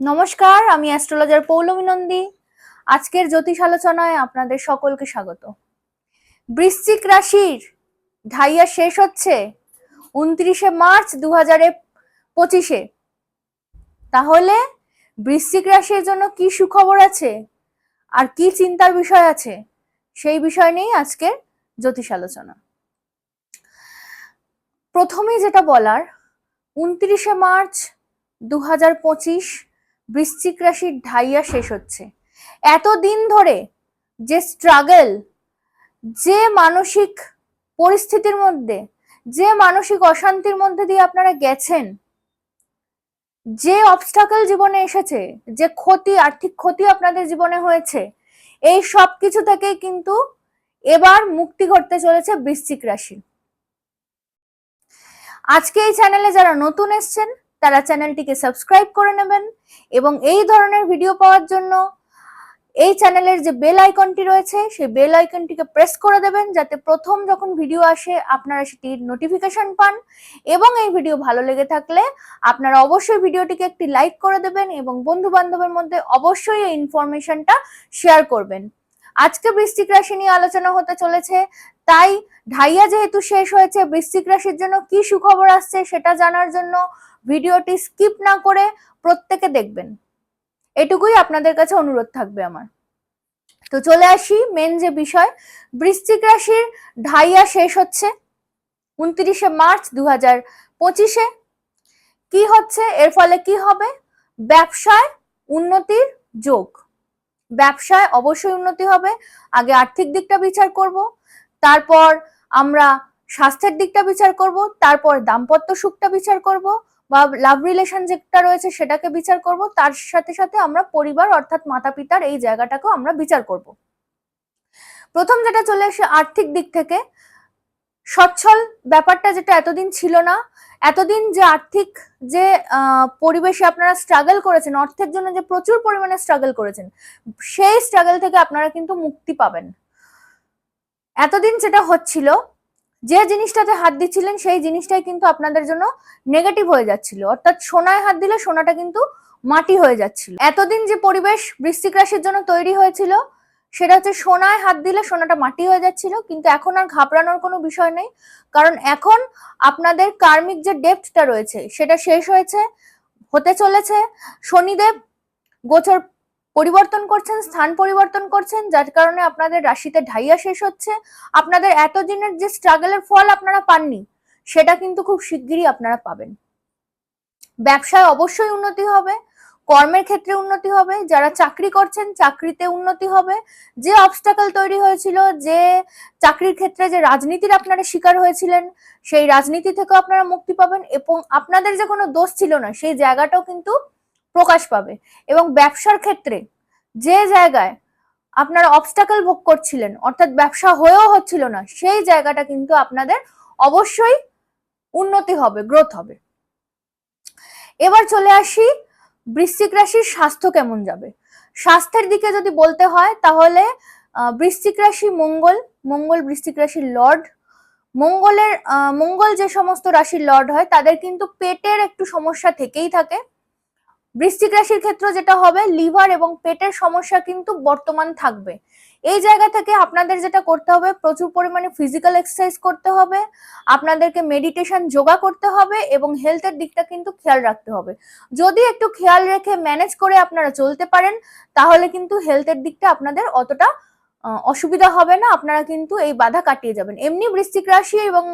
নমস্কার, আমি অ্যাস্ট্রোলজার পৌলমী নন্দী আজকের জ্যোতিষ আলোচনায় আপনাদের সকলকে স্বাগত। বৃশ্চিক রাশির ঢাইয়া শেষ হচ্ছে উনত্রিশে মার্চ দু হাজার পঁচিশে। তাহলে বৃশ্চিক রাশির জন্য কি সুখবর আছে? আর কি চিন্তার বিষয় আছে? সেই বিষয় নিয়েই আজকের জ্যোতিষ আলোচনা। প্রথমেই যেটা বলার, উনত্রিশে মার্চ দু হাজার পঁচিশ বৃশ্চিক রাশির ঢাইয়া শেষ হচ্ছে। এতদিন ধরে যে স্ট্রাগল যে মানসিক পরিস্থিতির মধ্যে, যে মানসিক অশান্তির মধ্যে দিয়ে আপনারা গেছেন, যে অবস্টাকল জীবনে এসেছে, যে ক্ষতি, আর্থিক ক্ষতি আপনাদের জীবনে হয়েছে, এই সব কিছু থেকেই কিন্তু এবার মুক্তি ঘটতে চলেছে বৃশ্চিক রাশি। আজকে এই চ্যানেলে যারা নতুন এসছেন তারা চ্যানেলটিকে সাবস্ক্রাইব করে নেবেন এবং এই ধরনের ভিডিও পাওয়ার জন্য এই চ্যানেলের যে বেল আইকনটি রয়েছে, সেই বেল আইকনটিকে প্রেস করে দেবেন যাতে প্রথম যখন ভিডিও আসে আপনারা সেটির নোটিফিকেশন পান এবং এই ভিডিও ভালো লেগে থাকলে আপনারা অবশ্যই ভিডিওটিকে একটি লাইক করে দেবেন এবং বন্ধু বান্ধবের মধ্যে অবশ্যই এই ইনফরমেশনটা শেয়ার করবেন। আজকে বৃশ্চিক রাশি নিয়ে আলোচনা হতে চলেছে, তাই ঢাইয়া যেহেতু শেষ হয়েছে, বৃশ্চিক রাশির জন্য কি সুখবর আসছে সেটা জানার জন্য ভিডিওটি স্কিপ না করে প্রত্যেকে দেখবেন। এটুকুই আপনাদের কাছে অনুরোধ থাকবে আমার। তো চলে আসি মেন যে বিষয়, বৃশ্চিক রাশির ঢাইয়া শেষ হচ্ছে উনত্রিশে মার্চ দু হাজার পঁচিশে। কি হচ্ছে? এর ফলে কি হবে? ব্যবসায় উন্নতির যোগ। ব্যবসায় অবশ্যই উন্নতি হবে। আগে আর্থিক দিকটা বিচার করব, তারপর আমরা স্বাস্থ্যের দিকটা বিচার করব, তারপর দাম্পত্য সুখটা বিচার করব বা লাভ রিলেশন যেটা রয়েছে সেটাকে বিচার করব। তার সাথে সাথে আমরা পরিবার অর্থাৎ মাতা পিতার এই জায়গাটাকেও আমরা বিচার করব। প্রথম যেটা চলে আসে আর্থিক দিক থেকে। সচ্ছল ব্যাপারটা যেটা এতদিন ছিল না। এতদিন যে আর্থিক যে পরিবেশে আপনারা স্ট্রাগল করেছেন, অর্থের জন্য যে প্রচুর পরিমাণে স্ট্রাগল করেছেন, সেই স্ট্রাগল থেকে আপনারা কিন্তু মুক্তি পাবেন। এতদিন যেটা হচ্ছিল যে জিনিসটাতে হাত দিচ্ছিলেন, সেই জিনিসটাই কিন্তু আপনাদের জন্য নেগেটিভ হয়ে যাচ্ছিল। অর্থাৎ সোনায় হাত দিলে সোনাটা কিন্তু মাটি হয়ে যাচ্ছিল। এতদিন যে পরিবেশ বৃশ্চিক রাশির জন্য তৈরি হয়েছিল, সেটা হচ্ছে সোনায় হাত দিলে সোনাটা মাটি হয়ে যাচ্ছিল, কিন্তু এখন আর ঘাবড়ানোর কোনো বিষয় নেই। কারণ এখন আপনাদের কার্মিক যে ডেপথটা রয়েছে, সেটা শেষ হয়েছে, হতে চলেছে। শনিদেব গোচর পরিবর্তন করছেন, স্থান পরিবর্তন করছেন, যার কারণে আপনাদের রাশিতে ঢাইয়া শেষ হচ্ছে। আপনাদের এতদিনের যে স্ট্রাগলের ফল আপনারা পাননি, সেটা কিন্তু খুব শিগগিরই আপনারা পাবেন। ব্যবসায় অবশ্যই উন্নতি হবে, কর্মের ক্ষেত্রে উন্নতি হবে, যারা চাকরি করছেন চাকরিতে উন্নতি হবে। যে অবস্টাকল তৈরি হয়েছিল, যে চাকরির ক্ষেত্রে যে রাজনীতির আপনারা শিকার হয়েছিলেন, সেই রাজনীতি থেকেও আপনারা মুক্তি পাবেন এবং আপনাদের যে কোনো দোষ ছিল না, সেই জায়গাটাও কিন্তু প্রকাশ পাবে। এবং ব্যবসার ক্ষেত্রে যে জায়গায় আপনারা অবস্টাকল ভোগ করছিলেন, অর্থাৎ ব্যবসা হয়েও হচ্ছিল না, সেই জায়গাটা কিন্তু আপনাদের অবশ্যই উন্নতি হবে গ্রোথ হবে। এবার চলে আসি, বৃশ্চিক রাশির স্বাস্থ্য কেমন যাবে? স্বাস্থ্যের দিকে যদি বলতে হয়, তাহলে বৃশ্চিক রাশি মঙ্গল মঙ্গল বৃশ্চিক রাশির লর্ড। মঙ্গলের মঙ্গল যে সমস্ত রাশির লর্ড হয়, তাদের কিন্তু পেটের একটু সমস্যা থেকেই থাকে। বৃশ্চিক রাশির ক্ষেত্রে যেটা হবে, লিভার এবং পেটের সমস্যা কিন্তু বর্তমান থাকবে। এই জায়গা থেকে আপনাদের যেটা করতে হবে, প্রচুর পরিমাণে ফিজিক্যাল এক্সারসাইজ করতে হবে, আপনাদেরকে মেডিটেশন যোগা করতে হবে এবং হেলথের দিকটা কিন্তু খেয়াল রাখতে হবে। যদি একটু খেয়াল রেখে ম্যানেজ করে আপনারা চলতে পারেন, তাহলে কিন্তু হেলথের দিকটা আপনাদের অতটা অসুবিধা হবে না, আপনারা কিন্তু এই বাধা কাটিয়ে যাবেন। এমনি বৃশ্চিক রাশি এবং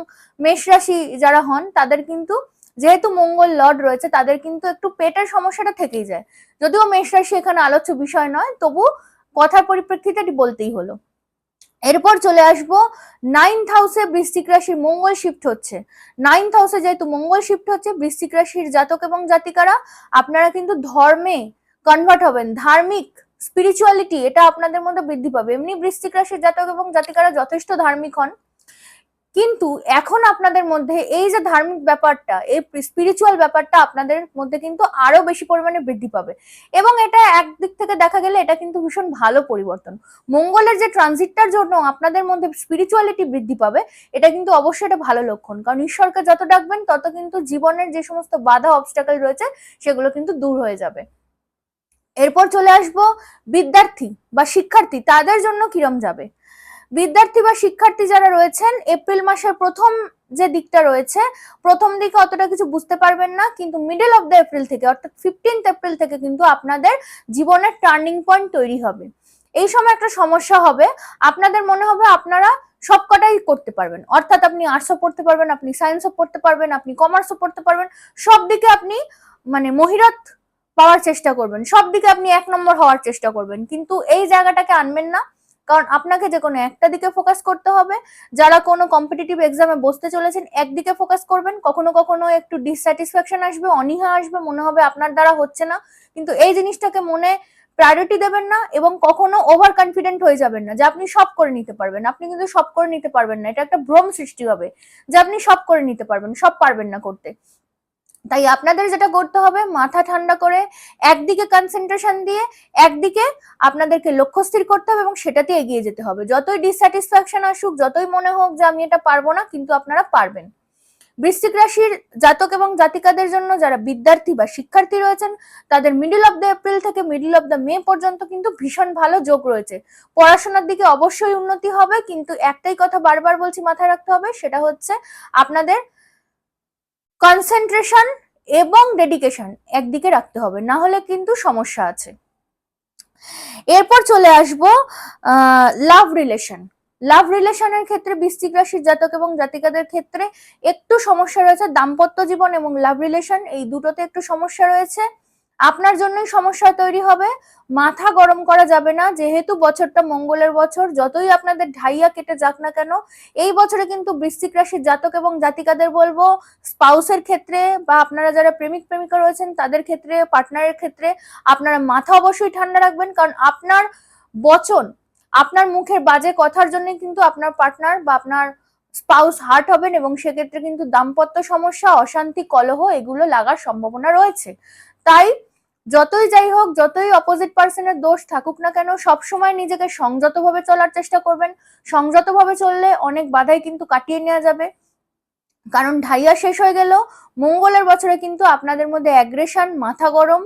মেষ রাশি যারা হন, তাদের কিন্তু যেহেতু মঙ্গল লর্ড রয়েছে, তাদের কিন্তু একটু পেটের সমস্যাটা থেকেই যায়। যদিও মেষ রাশি এখানে আলোচ্য বিষয় নয়, তবু কথার পরিপ্রেক্ষিতে এটি বলতেই হলো। এরপর চলে আসব নাইন্থ হাউসে বৃশ্চিক রাশির মঙ্গল শিফট হচ্ছে। নাইন্থ হাউসে যেহেতু মঙ্গল শিফট হচ্ছে, বৃশ্চিক রাশির জাতক এবং জাতিকারা, আপনারা কিন্তু ধর্মে কনভার্ট হবেন। ধার্মিক স্পিরিচুয়ালিটি এটা আপনাদের মধ্যে বৃদ্ধি পাবে। এমনি বৃশ্চিক রাশির জাতক এবং জাতিকারা যথেষ্ট ধার্মিক হন। কিন্তু এখন আপনাদের মধ্যে এই যে ধার্মিক ব্যাপারটা, এই স্পিরিচুয়াল ব্যাপারটা আপনাদের মধ্যে কিন্তু আরও বেশি পরিমাণে বৃদ্ধি পাবে। এবং এটা একদিক থেকে দেখা গেলে এটা কিন্তু ভীষণ ভালো পরিবর্তন। মঙ্গলের যে ট্রানজিটটার জন্য আপনাদের মধ্যে স্পিরিচুয়ালিটি বৃদ্ধি পাবে, এটা কিন্তু অবশ্যই এটা ভালো লক্ষণ। কারণ ঈশ্বরকে যত ডাকবেন, তত কিন্তু জীবনের যে সমস্ত বাধা অবস্টাকল রয়েছে, সেগুলো কিন্তু দূর হয়ে যাবে। এরপর চলে আসব, বিদ্যার্থী বা শিক্ষার্থী, তাদের জন্য কিরম যাবে? বিদ্যার্থী বা শিক্ষার্থী যারা রয়েছেন, এপ্রিল মাসের প্রথম যে দিকটা রয়েছে, প্রথম দিকে অতটা কিছু বুঝতে পারবেন না, কিন্তু মিডল অফ দ্য এপ্রিল থেকে, অর্থাৎ ফিফটিন্থ এপ্রিল থেকে কিন্তু আপনাদের জীবনের টার্নিং পয়েন্ট তৈরি হবে। এই সময় একটা সমস্যা হবে, আপনাদের মনে হবে আপনারা সবকটাই করতে পারবেন। অর্থাৎ আপনি আর্টসও পড়তে পারবেন, আপনি সায়েন্সও পড়তে পারবেন, আপনি কমার্সও পড়তে পারবেন সব দিকে আপনি মানে মহিরত পাওয়ার চেষ্টা করবেন সব দিকে আপনি এক নম্বর হওয়ার চেষ্টা করবেন। কিন্তু এই জায়গাটাকে আনবেন না কারণ আপনাকে যে কোনো একটা দিকে ফোকাস করতে হবে। যারা কোনো কম্পিটিটিভ এক্সামে বসতে চলেছেন, একদিকে ফোকাস করবেন, কখনো কখনো একটু ডিসস্যাটিসফ্যাকশন আসবে, অনীহা আসবে, মনে হবে আপনার দ্বারা হচ্ছে না। কিন্তু এই জিনিসটাকে মনে প্রায়োরিটি দেবেন না এবং কখনো ওভার কনফিডেন্ট হয়ে যাবেন না যে আপনি সব করে নিতে পারবেন। আপনি কিন্তু সব করে নিতে পারবেন না। এটা একটা ভ্রম সৃষ্টি হবে যে আপনি সব করে নিতে পারবেন, সব পারবেন না করতে। তাই আপনাদের যেটা করতে হবে, মাথা ঠান্ডা করে একদিকে কনসেন্ট্রেশন দিয়ে একদিকে আপনাদেরকে লক্ষ্য স্থির করতে হবে এবং সেটাতে এগিয়ে যেতে হবে। যতই ডিসস্যাটিসফ্যাকশন আসুক, যতই মনে হোক যে আমি এটা পারব না, কিন্তু আপনারা পারবেন। বৃশ্চিক রাশির জাতক এবং জাতিকাদের জন্য যারা বিদ্যার্থী বা শিক্ষার্থী রয়েছেন, তাদের মিডল অফ দ্য এপ্রিল থেকে মিডল অফ দ্য মে পর্যন্ত কিন্তু ভীষণ ভালো যোগ রয়েছে। পড়াশোনার দিকে অবশ্যই উন্নতি হবে, কিন্তু একটাই কথা বারবার বলছি মাথায় রাখতে হবে, সেটা হচ্ছে আপনাদের কনসেন্ট্রেশন এবং ডেডিকেশন একদিকে রাখতে হবে, না হলে কিন্তু সমস্যা আছে। এরপর চলে আসব লাভ রিলেশন লাভ রিলেশনের ক্ষেত্রে বৃশ্চিক রাশির জাতক এবং জাতিকাদের ক্ষেত্রে একটু সমস্যা রয়েছে। দাম্পত্য জীবন এবং লাভ রিলেশন এই দুটোতে একটু সমস্যা রয়েছে। আপনার জন্যই সমস্যা তৈরি হবে। মাথা গরম করা যাবে না, যেহেতু বছরটা মঙ্গলের বছর, যতই আপনাদের ঢাইয়া কেটে যাক না কেন, এই বছরে কিন্তু বৃশ্চিক রাশির জাতক এবং জাতিকাদের বলব, স্পাউসের ক্ষেত্রে বা আপনারা যারা প্রেমিক, প্রেমিকা রয়েছেন, তাদের ক্ষেত্রে, পার্টনারের ক্ষেত্রে আপনারা মাথা অবশ্যই ঠান্ডা রাখবেন, কারণ আপনার বচন, আপনার মুখের বাজে কথার জন্য কিন্তু আপনার পার্টনার বা আপনার স্পাউস হার্ট হবেন এবং সেক্ষেত্রে কিন্তু দাম্পত্য সমস্যা, অশান্তি, কলহ, এগুলো লাগার সম্ভাবনা রয়েছে। তাই যতই যাই হোক, যতই অপোজিট পার্সনের দোষ থাকুক না কেন, সবসময় নিজেকে সংযতভাবে চলার চেষ্টা করবেন। সংযতভাবে চললে অনেক বাধাই কিন্তু কাটিয়ে নেওয়া যাবে। কারণ ঢাইয়া শেষ হয়ে গেল। মঙ্গলের বছরে কিন্তু আপনাদের মধ্যে অ্যাগ্রেশন মাথা গরম,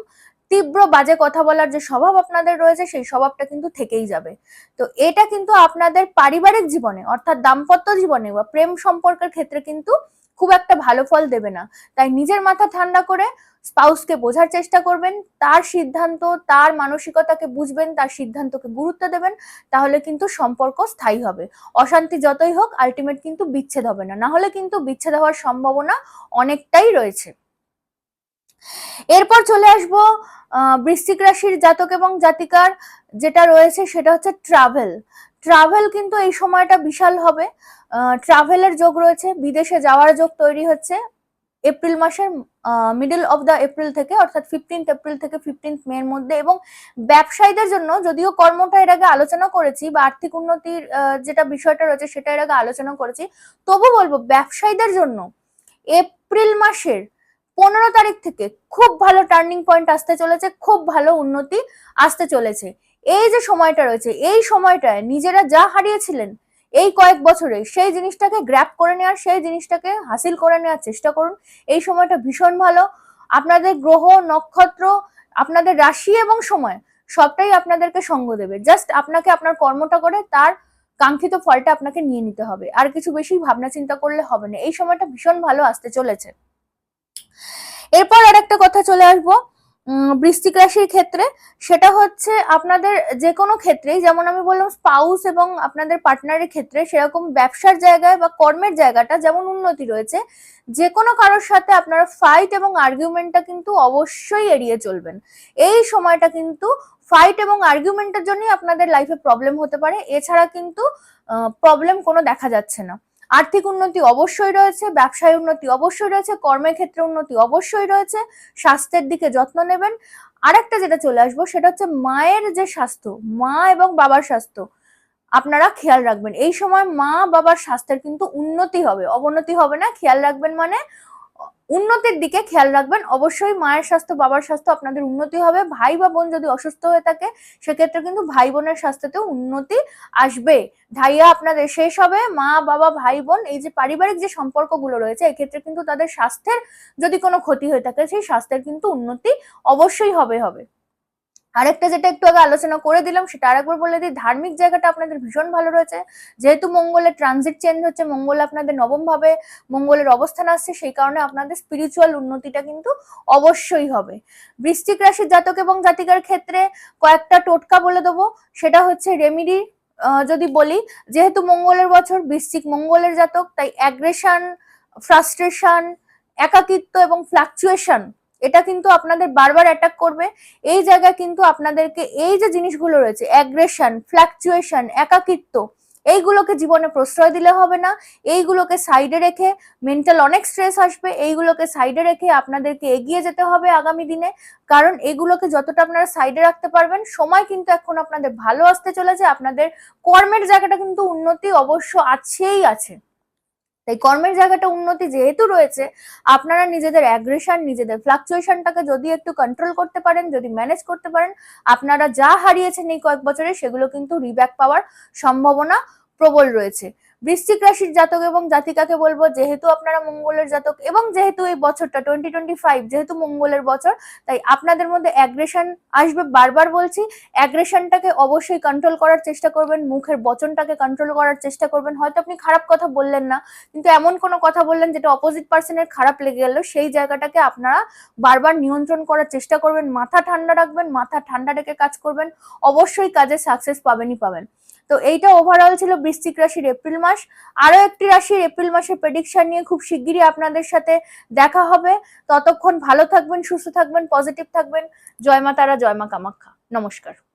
তীব্র বাজে কথা বলার যে স্বভাব আপনাদের রয়েছে, সেই স্বভাবটা কিন্তু থেকেই যাবে। তো এটা কিন্তু আপনাদের পারিবারিক জীবনে, অর্থাৎ দাম্পত্য জীবনে বা প্রেম সম্পর্কের ক্ষেত্রে কিন্তু খুব একটা ভালো ফল দেবে না। তাই নিজের মাথা ঠান্ডা করে স্পাউসকে বোঝার চেষ্টা করবেন, তার সিদ্ধান্ত, তার মানসিকতাকে বুঝবেন, তার সিদ্ধান্তকে গুরুত্ব দেবেন, তাহলে কিন্তু সম্পর্ক স্থায়ী হবে। অশান্তি যতই হোক আলটিমেট কিন্তু বিচ্ছেদ হবে না। না হলে কিন্তু বিচ্ছেদ হওয়ার সম্ভাবনা অনেকটাই রয়েছে। এরপর চলে আসব বৃশ্চিক রাশির জাতক এবং জাতিকার, যেটা রয়েছে সেটা হচ্ছে ট্রাভেল ট্রাভেল কিন্তু এই সময়টা বিশাল হবে। ট্রাভেলের যোগ রয়েছে, বিদেশে যাওয়ার যোগ তৈরি হচ্ছে। এপ্রিল মাসের মিডল অফ দ্য এপ্রিল থেকে, অর্থাৎ ফিফটিন্থ এপ্রিল থেকে ফিফটিন্থ মে এর মধ্যে এবং ব্যবসায়ীদের জন্য যদিও কর্মটা এর আগে আলোচনা করেছি বা আর্থিক উন্নতির যেটা বিষয়টা রয়েছে সেটা এর আগে আলোচনা করেছি, তবু বলব ব্যবসায়ীদের জন্য এপ্রিল মাসের পনেরো তারিখ থেকে খুব ভালো টার্নিং পয়েন্ট আসতে চলেছে, খুব ভালো উন্নতি আসতে চলেছে। এই যে সময়টা রয়েছে, এই সময়টায় নিজেরা যা হারিয়েছিলেন, এই কয়েক বছরে সেই জিনিসটাকে গ্র্যাপ করে নেওয়ার, সেই জিনিসটাকে হাসিল করে নেওয়ার চেষ্টা করুন। এই সময়টা ভীষণ ভালো। আপনাদের গ্রহ, নক্ষত্র, আপনাদের রাশি এবং সময় সবটাই আপনাদেরকে সঙ্গ দেবে। জাস্ট আপনাকে আপনার কর্মটা করে তার কাঙ্ক্ষিত ফলটা আপনাকে নিয়ে নিতে হবে। আর কিছু বেশি ভাবনা চিন্তা করলে হবে না। এই সময়টা ভীষণ ভালো আসতে চলেছে। এরপর আর একটা কথা চলে আসব। বৃষ্টিক রাশির ক্ষেত্রে সেটা হচ্ছে আপনাদের যে কোনো ক্ষেত্রেই, যেমন আমি বললাম স্পাউস এবং আপনাদের পার্টনারের ক্ষেত্রে সেরকম ব্যবসার জায়গায় বা কর্মের জায়গাটা যেমন উন্নতি রয়েছে যে কোনো কারোর সাথে আপনারা ফাইট এবং আর্গুমেন্টটা কিন্তু অবশ্যই এড়িয়ে চলবেন। এই সময়টা কিন্তু ফাইট এবং আর্গুমেন্টের জন্যই আপনাদের লাইফে প্রবলেম হতে পারে, এছাড়া কিন্তু প্রবলেম কোনো দেখা যাচ্ছে না। আর্থিক উন্নতি অবশ্যই রয়েছে, ব্যবসায় উন্নতি অবশ্যই রয়েছে, কর্মের ক্ষেত্রে উন্নতি অবশ্যই রয়েছে, স্বাস্থ্যের দিকে যত্ন নেবেন। আরেকটা যেটা চলে আসব সেটা হচ্ছে মায়ের যে স্বাস্থ্য, মা এবং বাবার স্বাস্থ্য, আপনারা খেয়াল রাখবেন। এই সময় মা বাবার স্বাস্থ্যের কিন্তু উন্নতি হবে, অবনতি হবে না, খেয়াল রাখবেন মানে উন্নতির দিকে খেয়াল রাখবেন। অবশ্যই মায়ের স্বাস্থ্য, বাবার স্বাস্থ্য আপনাদের উন্নতি হবে। ভাই বা বোন যদি অসুস্থ হয়ে থাকে, সেক্ষেত্রে কিন্তু ভাই বোনের স্বাস্থ্যতে উন্নতি আসবে। ধাইয়া, আপনাদের শেষ হবে। মা, বাবা, ভাই, বোন, এই যে পারিবারিক যে সম্পর্কগুলো রয়েছে, এক্ষেত্রে কিন্তু তাদের স্বাস্থ্যের যদি কোনো ক্ষতি হয়ে থাকে, সেই স্বাস্থ্যের কিন্তু উন্নতি অবশ্যই হবে হবে। আরেকটা যেটা একটু আগে আলোচনা করে দিলাম, সেটা আরেকবার বলে দিই, ধার্মিক জায়গাটা আপনাদের ভীষণ ভালো রয়েছে। যেহেতু মঙ্গলের ট্রানজিট চেঞ্জ হচ্ছে, মঙ্গল আপনাদের নবম ভাবে মঙ্গলের অবস্থান আসছে, সেই কারণে আপনাদের স্পিরিচুয়াল উন্নতিটা কিন্তু অবশ্যই হবে। বৃশ্চিক রাশির জাতক এবং জাতিকার ক্ষেত্রে কয়েকটা টোটকা বলে দেবো। সেটা হচ্ছে রেমিডি যদি বলি, যেহেতু মঙ্গলের বছর বৃশ্চিক মঙ্গলের জাতক, তাই অ্যাগ্রেশন ফ্রাস্ট্রেশন একাকিত্ব এবং ফ্লাকচুয়েশন এটা কিন্তু আপনাদের বারবার অ্যাটাক করবে। এই জায়গায় কিন্তু আপনাদেরকে এই যে জিনিসগুলো রয়েছে অ্যাগ্রেশন ফ্লাকচুয়েশন একাকিত্ব, এইগুলোকে জীবনে প্রশ্রয় দিলে হবে না। এইগুলোকে সাইডে রেখে মেন্টাল অনেক স্ট্রেস আসবে, এইগুলোকে সাইডে রেখে আপনাদেরকে এগিয়ে যেতে হবে আগামী দিনে। কারণ এগুলোকে যতটা আপনারা সাইডে রাখতে পারবেন, সময় কিন্তু এখন আপনাদের ভালো আসতে চলেছে। আপনাদের কর্মের জায়গাটা কিন্তু উন্নতি অবশ্য আছেই আছে। তাই কর্মের জায়গাটা উন্নতি যেহেতু রয়েছে, আপনারা নিজেদের অ্যাগ্রেশন নিজেদের ফ্লাকচুয়েশনটাকে যদি একটু কন্ট্রোল করতে পারেন, যদি ম্যানেজ করতে পারেন, আপনারা যা হারিয়েছেন এই কয়েক বছরে সেগুলো কিন্তু রিব্যাক পাওয়ার সম্ভাবনা প্রবল রয়েছে। বৃশ্চিক রাশির জাতক এবং জাতিকাকে বলব, যেহেতু আপনারা মঙ্গলের জাতক এবং যেহেতু এই বছরটা টোয়েন্টি টোয়েন্টি ফাইভ যেহেতু মঙ্গলের বছর, তাই আপনাদের মধ্যে অ্যাগ্রেশন আসবে বারবার বলছি। অ্যাগ্রেশনটাকে অবশ্যই কন্ট্রোল করার চেষ্টা করবেন, মুখের বচনটাকে কন্ট্রোল করার চেষ্টা করবেন। হয়তো আপনি খারাপ কথা বললেন না, কিন্তু এমন কোনো কথা বললেন যেটা অপোজিট পার্সনের খারাপ লেগে গেল, সেই জায়গাটাকে আপনারা বারবার নিয়ন্ত্রণ করার চেষ্টা করবেন। মাথা ঠান্ডা রাখবেন, মাথা ঠান্ডা রেখে কাজ করবেন। অবশ্যই কাজে সাকসেস পাবেনই পাবেন। তো এইটা ওভারঅল ছিল বৃশ্চিক রাশির এপ্রিল মাস। আরও একটি রাশির এপ্রিল মাসের প্রেডিকশন নিয়ে খুব শিগগিরই আপনাদের সাথে দেখা হবে। ততক্ষণ ভালো থাকবেন, সুস্থ থাকবেন পজিটিভ থাকবেন। জয় মা তারা, জয় মা কামাখ্যা। নমস্কার।